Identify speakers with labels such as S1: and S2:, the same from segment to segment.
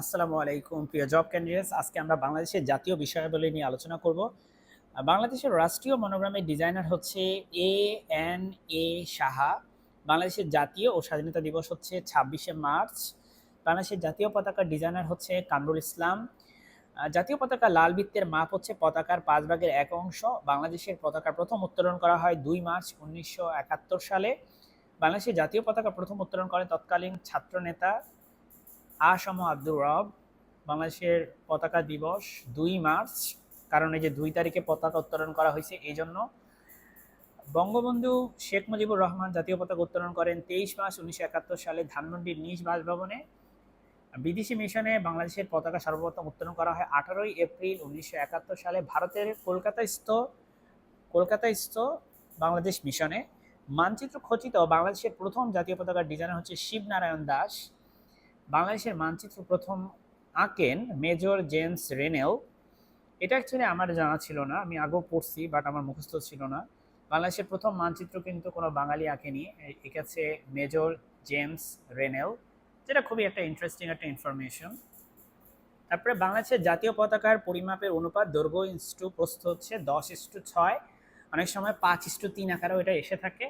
S1: আসসালামু আলাইকুম, প্রিয় জব ক্যান্ডিডেটস আজকে আমরা বাংলাদেশের জাতীয় বিষয়াবলী নিয়ে আলোচনা করব। বাংলাদেশের রাষ্ট্রীয় মনোগ্রামের ডিজাইনার হচ্ছে এ এন এ সাহা। বাংলাদেশের জাতীয় ও স্বাধীনতা দিবস হচ্ছে ছাব্বিশে মার্চ। বাংলাদেশের জাতীয় পতাকার ডিজাইনার হচ্ছে কামরুল ইসলাম। জাতীয় পতাকা লাল বৃত্তের মাপ হচ্ছে পতাকার পাঁচ ভাগের এক অংশ। বাংলাদেশের পতাকা প্রথম উত্তোলন করা হয় দুই মার্চ উনিশশো একাত্তর সালে। বাংলাদেশের জাতীয় পতাকা প্রথম উত্তোলন করেন তৎকালীন ছাত্রনেতা আসম আব্দুর রব, বাংলাদেশের পতাকা দিবস দুই মার্চ, কারণ এই যে দুই তারিখে পতাকা উত্তোলন করা হয়েছে এই জন্য বঙ্গবন্ধু শেখ মুজিবুর রহমান জাতীয় পতাকা উত্তোলন করেন তেইশ মার্চ উনিশশো একাত্তর সালে ধানমন্ডির নিজ বাসভবনে। বিদেশি মিশনে বাংলাদেশের পতাকা সর্বপ্রথম উত্তোলন করা হয় আঠারোই এপ্রিল উনিশশো একাত্তর সালে ভারতের কলকাতাস্থ কলকাতাস্থ বাংলাদেশ মিশনে। মানচিত্র খচিত বাংলাদেশের প্রথম জাতীয় পতাকার ডিজাইনার হচ্ছে শিবনারায়ণ দাস। বাংলাদেশের মানচিত্র প্রথম আঁকেন মেজর জেমস রেনেল। এটা অ্যাকচুয়ালি আমার জানা ছিল না, আমি আগেও পড়ছি বাট আমার মুখস্থ ছিল না। বাংলাদেশের প্রথম মানচিত্র কিন্তু কোনো বাঙালি আঁকেনি এঁকেছে মেজর জেমস রেনেল, যেটা খুবই একটা ইন্টারেস্টিং একটা ইনফরমেশন তারপরে বাংলাদেশের জাতীয় পতাকার পরিমাপের অনুপাত দৈর্ঘ্য ইস্টু প্রস্থ হচ্ছে দশ ইস্টু ছয়, অনেক সময় পাঁচ ইস্টু তিন আকারেও এটা এসে থাকে।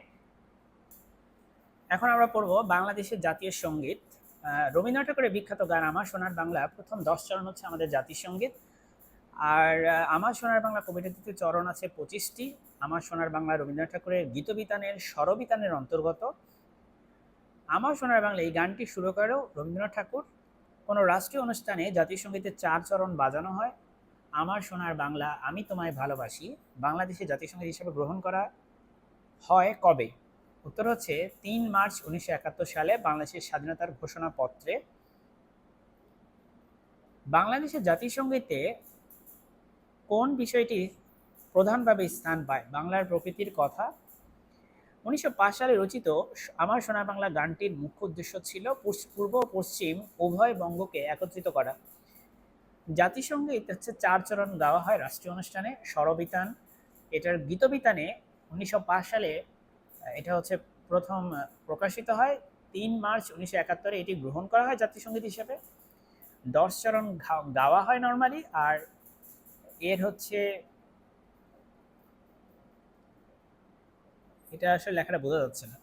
S1: এখন আমরা পড়ব বাংলাদেশের জাতীয় সংগীত। রবীন্দ্রনাথ ঠাকুরের বিখ্যাত গান আমার সোনার বাংলা, প্রথম দশ চরণ হচ্ছে আমাদের জাতীয় সংগীত আর আমার সোনার বাংলা কবিতা দ্বিতীয় চরণ আছে পঁচিশটি। আমার সোনার বাংলা রবীন্দ্রনাথ ঠাকুরের গীতবিতানের স্বরবিতানের অন্তর্গত। আমার সোনার বাংলা এই গানটি শুরু করেও রবীন্দ্রনাথ ঠাকুর। কোনো রাষ্ট্রীয় অনুষ্ঠানে জাতীয় সঙ্গীতের চার চরণ বাজানো হয়। আমার সোনার বাংলা আমি তোমায় ভালোবাসি। বাংলাদেশে জাতীয় সংগীত হিসেবে গ্রহণ করা হয় কবে? উত্তর হচ্ছে তিন মার্চ উনিশশো একাত্তর সালে বাংলাদেশের স্বাধীনতার ঘোষণাপত্রে বাংলাদেশের জাতীয় সঙ্গীতে কোন বিষয়টি প্রধানভাবে স্থান পায়? বাংলার প্রকৃতির কথা। উনিশশো পাঁচ সালে রচিত আমার সোনার বাংলা গানটির মুখ্য উদ্দেশ্য ছিল পূর্ব- পশ্চিম উভয় বঙ্গকে একত্রিত করা। জাতিসংগীত হচ্ছে চার চরণ গাওয়া হয় রাষ্ট্রীয় অনুষ্ঠানে। স্বরবিতান, এটার গীতবিতানে উনিশশো পাঁচ সালে এটা হচ্ছে প্রথম প্রকাশিত হয় তিন মার্চ উনিশশো একাত্তরে। এটি গ্রহণ করা হয় জাতীয় সংগীত হিসেবে। দশ চরণ গাওয়া হয় নর্মালি আর এর হচ্ছে এটা আসলে লেখাটা বোঝা যাচ্ছে না।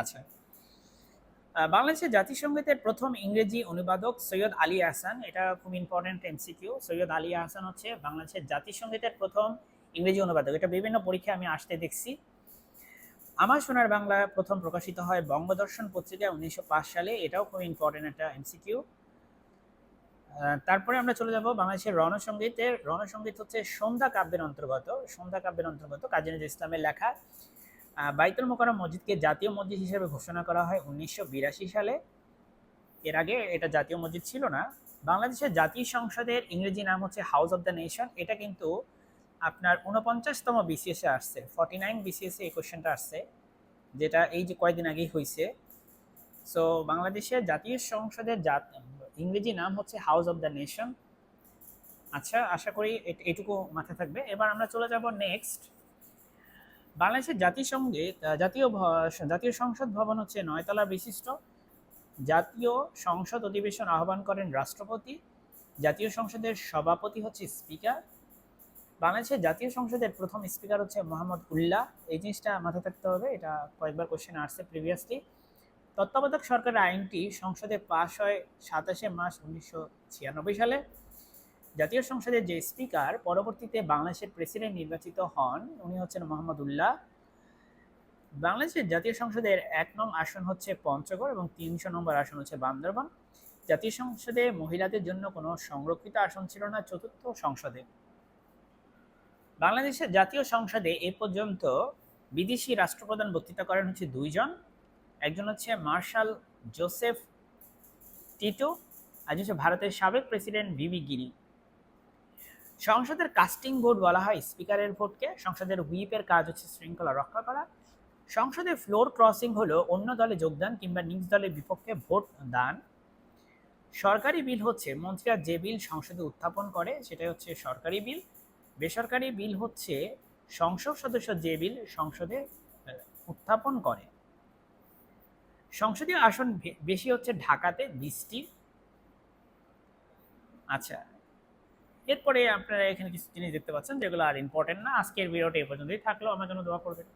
S1: আচ্ছা। বাংলাদেশের জাতিসংগীতের প্রথম ইংরেজি অনুবাদক সৈয়দ আলী আহসান, এটা খুব ইম্পর্টেন্ট এমসিকিউ সৈয়দ আলী আহসান হচ্ছে বাংলাদেশের জাতীয় সঙ্গীতের প্রথম ইংরেজি অনুবাদক। এটা বিভিন্ন পরীক্ষায় আমি আসতে দেখছি। আমার সোনার বাংলা প্রথম প্রকাশিত হয় বঙ্গদর্শন পত্রিকায় উনিশশো পাঁচ সালে। এটাও খুব ইম্পর্টেন্ট একটা এমসিকিউ তারপরে আমরা চলে যাব বাংলাদেশের রণসঙ্গীতের। রণসঙ্গীত হচ্ছে সন্ধ্যা কাব্যের অন্তর্গত। সন্ধ্যা কাব্যের অন্তর্গত কাজী নজরুল ইসলামের লেখা। বাইতুল মোকাররম মসজিদকে জাতীয় মসজিদ হিসেবে ঘোষণা করা হয় উনিশশো বিরাশি সালে। এর আগে এটা জাতীয় মসজিদ ছিল না। বাংলাদেশের জাতীয় সংসদের ইংরেজি নাম হচ্ছে হাউস অফ দ্য নেশন এটা কিন্তু আপনার উনপঞ্চাশতম বিসিএসে আসছে ফর্টি নাইন বিসিএসে এই কোশ্চেনটা আসছে, যেটা এই যে কয়েকদিন আগেই হয়েছে সো বাংলাদেশের জাতীয় সংসদের জাত, ইংরেজি নাম হচ্ছে হাউস অফ দ্য নেশন আচ্ছা আশা করি এটুকু মাথায় থাকবে। এবার আমরা চলে যাব নেক্সট বাংলাদেশের জাতিসংঘে জাতীয় জাতীয় সংসদ ভবন হচ্ছে নয়তলা বিশিষ্ট। জাতীয় সংসদ অধিবেশন আহ্বান করেন রাষ্ট্রপতি। জাতীয় সংসদের সভাপতি হচ্ছে স্পিকার। বাংলাদেশের জাতীয় সংসদের প্রথম স্পিকার হচ্ছে মোহাম্মদ উল্লাহ। এই জিনিসটা মাথায় থাকতে হবে, এটা কয়েকবার কোশ্চেন আসছে প্রিভিয়াসলি তত্ত্বাবধায়ক সরকারের আইনটি সংসদে পাশ হয় সাতাশে মার্চ উনিশশো ছিয়ানব্বই সালে। জাতীয় সংসদের যে স্পিকার পরবর্তীতে বাংলাদেশের প্রেসিডেন্ট নির্বাচিত হন, উনি হচ্ছেন মোহাম্মদ উল্লাহ। বাংলাদেশের জাতীয় সংসদের এক নং আসন হচ্ছে পঞ্চগড় এবং তিনশো নম্বর আসন হচ্ছে বান্দরবান। জাতীয় সংসদে মহিলাদের জন্য কোনো সংরক্ষিত আসন ছিল না, চতুর্থ সংসদে। বাংলাদেশের জাতীয় সংসদে এ পর্যন্ত বিদেশি রাষ্ট্রপ্রধান বক্তৃতা করেন হচ্ছে দুইজন। একজন হচ্ছে মার্শাল জোসেফ টিটো আর হচ্ছে ভারতের সাবেক প্রেসিডেন্ট ভিভি গিরি সংসদের কাস্টিং ভোট বলা হয় স্পিকারের ভোটকে। সংসদের হুইপের কাজ হচ্ছে শৃঙ্খলা রক্ষা করা। সংসদে ফ্লোর ক্রসিং হলো অন্য দলে যোগদান কিংবা নিজ দলের বিপক্ষে ভোট দান। সরকারি বিল হচ্ছে মন্ত্রীরা যে বিল সংসদে উত্থাপন করে সেটাই হচ্ছে সরকারি বিল। বেসরকারি বিল হচ্ছে সংসদ সদস্য যে বিল সংসদে উত্থাপন করে। সংসদীয় আসন বেশি হচ্ছে ঢাকাতে বিশটি আচ্ছা এরপরে আপনারা এখানে কিছু জিনিস দেখতে পাচ্ছেন যেগুলো আর ইম্পর্টেন্ট না। আজকের ভিডিওটা এ পর্যন্তই। থাকল আমার জন্য দোয়া করবেন।